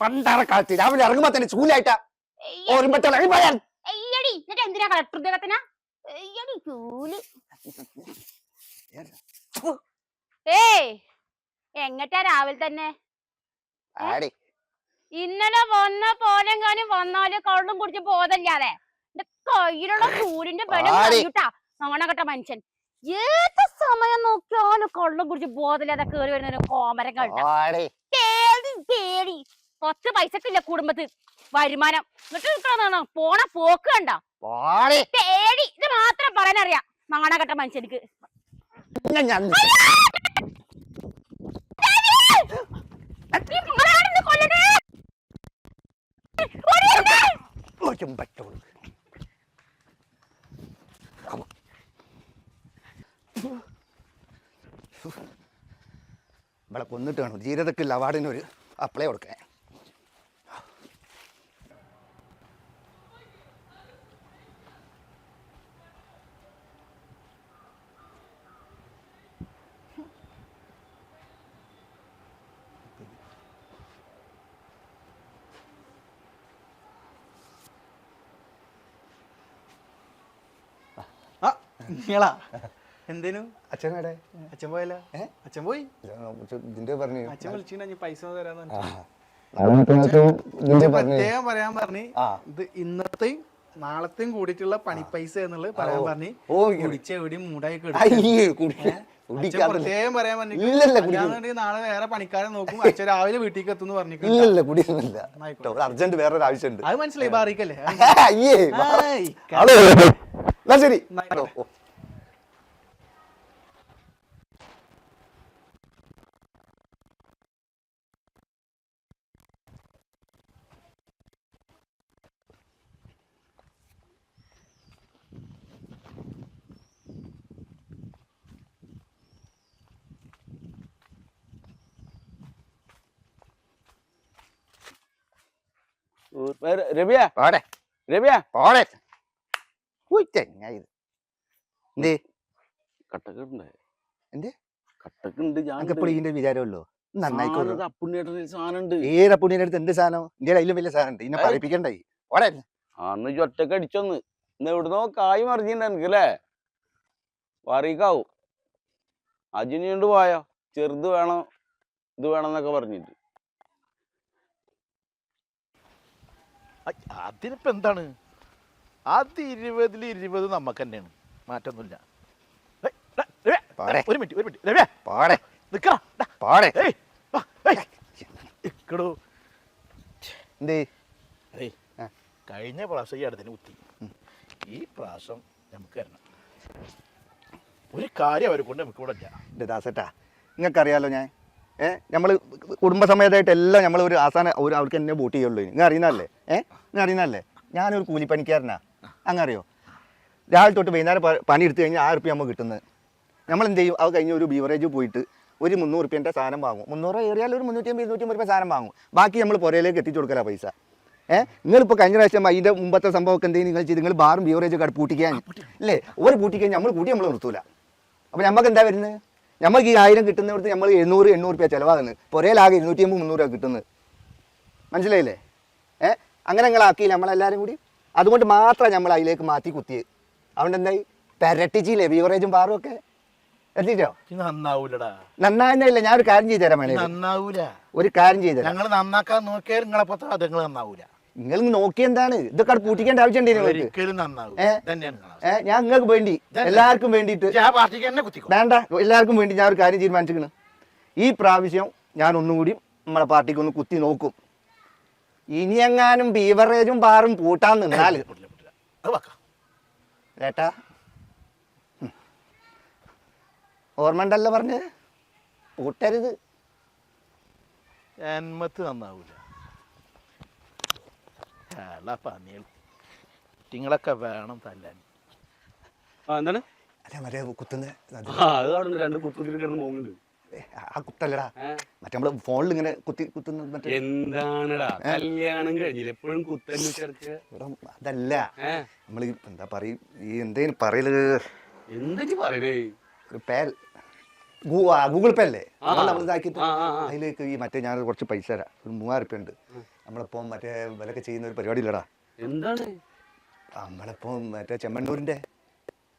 പണ്ടാറ കാലത്ത് രാവിലെ ഇറങ്ങുമ്പോ തന്നെ ചൂലായിട്ടാ ഓർമ്മട്ട പോയാൽ അയ്യടി എന്തിനാ കളക്ടർ ഉദ്യോഗത്തിനാ ഏയ് എങ്ങട്ടാ രാവിലെ തന്നെ? ഇന്നലെ വന്ന പോലെങ്കാനും വന്നാലും കള്ളും കുടിച്ച് ബോധമില്ലാതെ. എന്റെ കയ്യിലുള്ള ചൂടിന്റെ ബലം. കഴിയൂട്ടാ നാണകെട്ട മനുഷ്യൻ. ഏത് സമയം നോക്കിയാലും കള്ളും കുടിച്ച് ബോധമില്ലാതെ കേറി വരുന്ന കോമരം കഴിട്ട ആടി. പേടി പത്ത് പൈസക്കില്ല കുടുംബത്തിൽ വരുമാനം. എന്നിട്ട് നിക്കണതാണ് പോണ പോക്ക് കണ്ട? പാടി പേടി ഇത് മാത്രം പറയാനറിയാം. നാണകെട്ട മനുഷ്യനിക്ക്. ഇവിടെ കൊന്നിട്ട് വേണം ജീരതക്കില്ല അവാർഡിന് ഒരു അപ്ലൈ കൊടുക്കാൻ ആ നിങ്ങളാ എന്തേനു? അച്ഛനടെ അച്ഛൻ പോയല്ല? അച്ഛൻ പോയി? ഇതിന്റെ പറഞ്ഞു അച്ഛൻ വിളിച്ചു പൈസ തരാന്ന് പ്രത്യേകം പറയാൻ പറഞ്ഞു ഇത് ഇന്നത്തെയും നാളത്തെയും കൂടിയിട്ടുള്ള പണിപ്പൈസ എന്നുള്ളത് പറയാൻ പറഞ്ഞു ഓ, കുടിച്ച എവിടെയും മൂടായി അച്ഛൻ പ്രത്യേകം പറയാൻ പറഞ്ഞു നാളെ വേറെ പണിക്കാരെ നോക്കും. അച്ഛൻ രാവിലെ വീട്ടിലേക്ക് എത്തുന്നു പറഞ്ഞു ഇല്ലല്ല കുടിയൊന്നുമില്ല. ആയിക്കോട്ടെ. ഒരു അർജന്റ് വേറെ ആവശ്യമുണ്ട്. അത് മനസ്സിലായി ബാറിക്കല്ലേ. ആയ്, ശരി. പോടെ. പോടെ. എന്തേ? കട്ടക്കുണ്ട് എന്ത്? കട്ടക്കുണ്ട് ഞാൻ അനക്ക് എപ്പോഴും ഇതിന്റെ വിചാരമല്ലോ നന്നായിക്കോളൂ അപ്പുണ്ണിയേട്ടൻ സാധനം ഉണ്ട് ഏത് പുണ്യന്റെ അടുത്ത് എന്ത് സാധനം? വലിയ സാധനം ഉണ്ട് ഇന്നെ പോടെ. അന്ന് ഒറ്റയ്ക്ക് അടിച്ചൊന്ന്. ഇന്ന് എവിടുന്നോ കായ് മറിഞ്ഞിട്ടുണ്ട് എനിക്ക് അല്ലേ? വറിക്കാവും. അജിനി കൊണ്ട് പോയോ? ചെറുത് വേണം ഇത് വേണം എന്നൊക്കെ പറഞ്ഞിട്ട്. അയ്, അതിനിപ്പോ എന്താണ്? അത് ഇരുപതിൽ ഇരുപത് നമുക്ക് തന്നെയാണ്. മാറ്റൊന്നുമില്ല. ഒരു മിനിറ്റ് ഒരു മിനിറ്റ്. രവ്യ പാടേ. നിൽക്കടാ പാടേ. ഇക്കടോ. എന്തേ? കഴിഞ്ഞ പ്രാവശ്യം ഈ അടുത്തിന് കുത്തി. ഈ പ്രാവശ്യം നമുക്ക് തരണം ഒരു കാര്യം അവരെ കൊണ്ട് നമുക്ക് ഇവിടെ ഇല്ല ദാസേട്ടാ നിങ്ങൾക്കറിയാലോ ഞാൻ? ഏ? നമ്മൾ കുടുംബസമേതമായിട്ട് എല്ലാം നമ്മൾ ഒരു ആസാന ഒരു അവർക്ക് എന്നെ വോട്ട് ചെയ്യുള്ളൂ നിങ്ങൾ അറിയുന്നതല്ലേ? ഏഹ് നിങ്ങൾ അറിയുന്നതല്ലേ? ഞാനൊരു കൂലിപ്പണിക്കാരനാ. അങ്ങറിയോ? രാവിലെ തൊട്ട് വൈകുന്നേരം പണി എടുത്തു കഴിഞ്ഞാൽ ആ റുപ്യ നമ്മൾ കിട്ടുന്നത് നമ്മൾ എന്ത് ചെയ്യും? അത് കഴിഞ്ഞ് ഒരു ബീവറേജ് പോയിട്ട് ഒരു മുന്നൂറ് റുപ്യന്റെ സാധനം വാങ്ങും. മുന്നൂറ് ഏറിയാൽ ഒരു മുന്നൂറ്റി അമ്പത് ഇരുന്നൂറ്റി അമ്പത് സാധനം വാങ്ങും. ബാക്കി നമ്മൾ പുരയിലേക്ക് എത്തിച്ചു കൊടുക്കല പൈസ. ഏഹ് നിങ്ങളിപ്പോൾ കഴിഞ്ഞ പ്രാവശ്യം അതിന്റെ മുമ്പത്തെ സംഭവമൊക്കെ എന്തെങ്കിലും നിങ്ങൾ ചെയ്ത് നിങ്ങൾ ബാറും ബീവറേജ് ഒക്കെ പൂട്ടിക്കാൻ. അല്ലേ? ഒരു പൂട്ടിക്കഴിഞ്ഞാൽ നമ്മൾ കൂട്ടി നമ്മൾ നിർത്തൂല. അപ്പോൾ നമുക്ക് എന്താ വരുന്നത് നമുക്ക് ഈ ആയിരം കിട്ടുന്നിടത്ത് നമ്മൾ എണ്ണൂറ് എണ്ണൂറ് രൂപ ചിലവാകുന്നത് പുരയിലാകെ ഇരുന്നൂറ്റി അമ്പത് മുന്നൂറ് രൂപ കിട്ടുന്നത് മനസ്സിലായില്ലേ? ഏ? അങ്ങനെ ഞങ്ങളാക്കിയില്ല നമ്മളെല്ലാവരും കൂടി. അതുകൊണ്ട് മാത്രമേ നമ്മൾ അതിലേക്ക് മാറ്റി കുത്തിയത്. അതുകൊണ്ട് എന്തായി? പെരട്ടിച്ചില്ലേ? ബീവറേജും ബാറും ഒക്കെ. ഇത് നന്നാവൂലടാ. ഞാൻ ഒരു കാര്യം ചെയ്തു തരാം വേണേ നന്നാവൂല. ഒരു കാര്യം ചെയ്തു തരാം. ഞങ്ങൾ നന്നാക്കാൻ നോക്കിയാൽ നിങ്ങളെ പത്ര അതുങ്ങൾ നന്നാവൂല. നിങ്ങൾ നോക്കി എന്താണ്? ഇതൊക്കെ അവിടെ പൂട്ടിക്കേണ്ട ആവശ്യം തന്നെയാണ് ഞാൻ നിങ്ങൾക്ക് വേണ്ടി എല്ലാവർക്കും വേണ്ടിയിട്ട് വേണ്ട എല്ലാവർക്കും വേണ്ടി ഞാൻ ഒരു കാര്യം തീരുമാനിച്ചിരിക്കുന്നു. ഈ പ്രാവശ്യം ഞാൻ ഒന്നുകൂടി നമ്മളെ പാർട്ടിക്ക് ഒന്ന് കുത്തി നോക്കും. ഇനി എങ്ങാനും ബീവറേജും ബാറും പൂട്ടാൻ നിന്നാൽ. ഏട്ടാ. ഉം. ഓർമ്മ ഉണ്ടല്ലോ പറഞ്ഞ്. പൂട്ടരുത്. ജന്മത്ത് നന്നാവൂല. ഏള പന്നികൾ നിങ്ങളൊക്കെ വേണം തല്ലാൻ. ആ എന്താണ്? അല്ല മറ്റേ കുത്തുന്ന അത് ആ അത് അവിടെ രണ്ട് കുത്തുതിൽ കിടന്ന് പോകുന്നുണ്ട്. ഏ, ആ കുത്തല്ലടാ. ഏ? മറ്റേ നമ്മൾ ഫോണിൽ ഇങ്ങനെ കുത്തി കുത്തുന്നത് മറ്റേ എന്താണെടാ? കല്യാണം കഴിഞ്ഞില്ല? എപ്പോഴും കുത്തന്നെ ചേർത്ത് ഇവിടെ അതല്ല. ഏ? നമ്മൾ എന്താ പറയും ഈ എന്തേലും പറയൽ? എന്തൊക്കെ പറയണേ ഒരു പേൽ. ഗൂഗിൾ പേ അല്ലേ. നമ്മൾ ഇതാക്കിയിട്ട് ആ, ആ, ആ. അതിലേക്ക് ഈ മറ്റേ ഞാൻ കുറച്ച് പൈസ തരാം. ഒരു മൂവായിരം ഉറുപ്പ്യ ഉണ്ട്. നമ്മളിപ്പം മറ്റേ വിലക്ക് ചെയ്യുന്ന ഒരു പരിപാടി ഇല്ലടാ എന്താണ് നമ്മളിപ്പം മറ്റേ ചെമ്മണ്ണൂരിന്റെ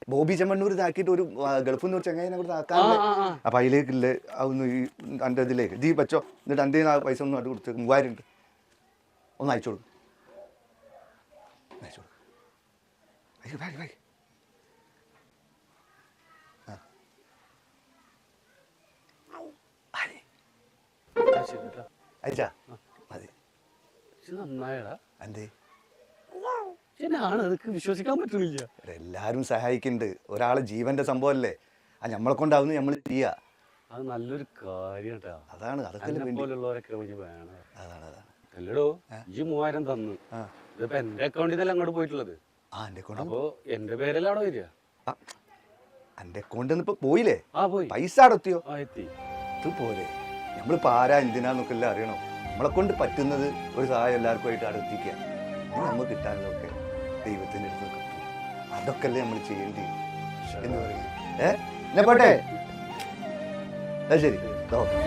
ബോബി ചെമ്മണ്ണൂർ ഇതാക്കിയിട്ട് ഒരു ഗൾഫ് ഗൾഫിൽ നിന്ന് ഒരു ചെങ്ങായിനെ കൂടെ ആക്കാൻ അപ്പൊ അതിലേക്ക് അപ്പൊ അതിലേക്കില്ലേ അതൊന്ന് ഈ എന്റെ ഇതിലേക്ക് ജീ വെച്ചോ എന്നിട്ട് എന്റെ ആ പൈസ ഒന്നും അത് കൊടുത്ത് മൂവായിരം ഉണ്ട്. ഒന്ന് അയച്ചോളൂ അയച്ചോളൂ അയ്യോ ബാഗ് ബാഗ്. അയച്ചാ? നന്നായടാ. എന്തേ? ഞാനാണ് അതൊക്കെ വിശ്വസിക്കാൻ പറ്റുന്നില്ല. എല്ലാരും സഹായിക്കുന്നുണ്ട്. ഒരാളെ ജീവന്റെ സംഭവമല്ലേ? ആ നമ്മളെ കൊണ്ടാവുന്നു നമ്മൾ ചെയ്യാ. അത് നല്ലൊരു കാര്യം അതാണ് അതൊക്കെ പോലുള്ളവരൊക്കെ വേണം. അതാണ് അതാണ്. അല്ലടോ ഈ മൂവായിരം തന്നു. ഇതിപ്പോ എന്റെ അക്കൗണ്ടിൽ നിന്നല്ല അങ്ങോട്ട് പോയിട്ടുള്ളത്? ആ എന്റെ അക്കൗണ്ട് അപ്പോ എന്റെ പേരല്ല അവിടെ വരിക എന്റെ അക്കൗണ്ടിൽ നിന്ന് ഇപ്പൊ പോയില്ലേ? ആ പോയി. പൈസ അടത്തിയോ ആ എത്തി. ഇത് പോരെ. നമ്മളിപ്പോ ആരാ എന്തിനാന്നൊക്കെ എല്ലാം അറിയണം? നമ്മളെ കൊണ്ട് പറ്റുന്നത് ഒരു സഹായം എല്ലാവർക്കും ആയിട്ട് അടുത്തിക്കുക നമുക്ക് കിട്ടാനുള്ളതൊക്കെ ദൈവത്തിന്റെ അടുത്ത് കിട്ടും. അതൊക്കെ അല്ലേ നമ്മൾ ചെയ്യേണ്ടി എന്ന് പറയുന്നത് ഏ? എന്നാ പോട്ടെ? ശരി. ഓക്കെ